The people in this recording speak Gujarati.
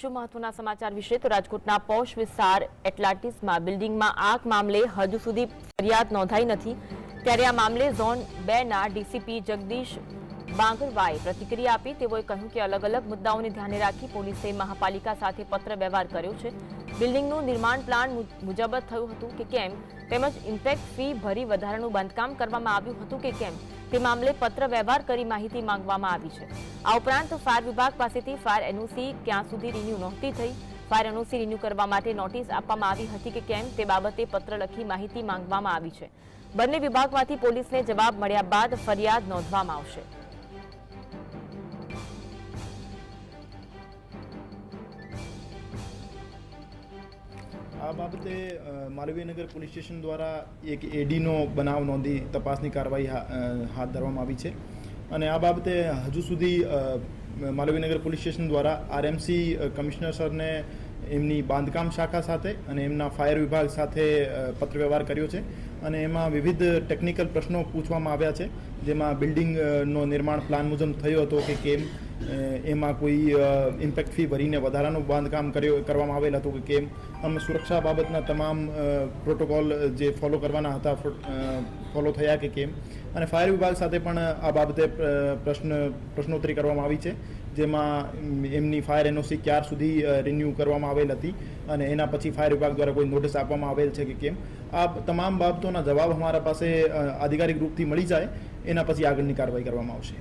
શું મહત્વના સમાચાર વિશે? તો રાજકોટના પોશ વિસ્તાર એટલાન્ટિસમાં બિલ્ડિંગમાં આગ મામલે હજુ સુધી ફરિયાદ નોંધાઈ નથી. ત્યારે આ મામલે ઝોન બે ના ડીસીપી જગદીશ બાંગરવાએ પ્રતિક્રિયા આપી. તેઓએ કહ્યું કે અલગ અલગ મુદ્દાઓને ધ્યાને રાખી પોલીસે મહાપાલિકા સાથે પત્ર વ્યવહાર કર્યો છે. બિલ્ડિંગનું નિર્માણ પ્લાન મુજબ થયું હતું કે કેમ? તેમજ ઇમ્પેક્ટ ફી ભરી વધારાનું બાંધકામ કરવામાં આવ્યું હતું કે કેમ? તે મામલે પત્ર વ્યવહાર કરી માહિતી માંગવામાં આવી છે. આ ઉપરાંત ફાયર વિભાગ પાસેથી ફાયર એનઓસી ક્યાં સુધી રિન્યુ નહોતી થઈ. ફાયર એનઓસી રિન્યુ કરવા માટે નોટિસ આપવામાં આવી હતી કે કેમ તે બાબતે પત્ર લખી માહિતી માંગવામાં આવી છે. બંને વિભાગમાંથી પોલીસને જવાબ મળ્યા બાદ ફરિયાદ નોંધવામાં આવશે. આ બાબતે માલવીયનગર પોલીસ સ્ટેશન દ્વારા એક એડીનો બનાવ નોંધી તપાસની કાર્યવાહી હાથ ધરવામાં આવી છે. અને આ બાબતે હજુ સુધી માલવીનગર પોલીસ સ્ટેશન દ્વારા આરએમસી કમિશનર સરને એમની બાંધકામ શાખા સાથે અને એમના ફાયર વિભાગ સાથે પત્રવ્યવહાર કર્યો છે. અને એમાં વિવિધ ટેકનિકલ પ્રશ્નો પૂછવામાં આવ્યા છે, જેમાં બિલ્ડિંગનો નિર્માણ પ્લાન મુજબ થયો હતો કે કેમ એમાં કોઈ ઇમ્પેક્ટ ફી ભરીને વધારાનું બાંધકામ કર્યો, કરવામાં આવેલ હતું કે કેમ. અમે સુરક્ષા બાબતના તમામ પ્રોટોકોલ જે ફોલો કરવાના હતા ફોલો થયા કે કેમ. અને ફાયર વિભાગ સાથે પણ આ બાબતે પ્રશ્ન, પ્રશ્નોત્તરી કરવામાં આવી છે, જેમાં એમની ફાયર એનઓસી ક્યાર સુધી રિન્યૂ કરવામાં આવેલ હતી અને એના પછી ફાયર વિભાગ દ્વારા કોઈ નોટિસ આપવામાં આવેલ છે કે કેમ. આ તમામ બાબતોના જવાબ અમારા પાસે આધિકારિક રૂપથી મળી જાય, એના પછી આગળની કાર્યવાહી કરવામાં આવશે.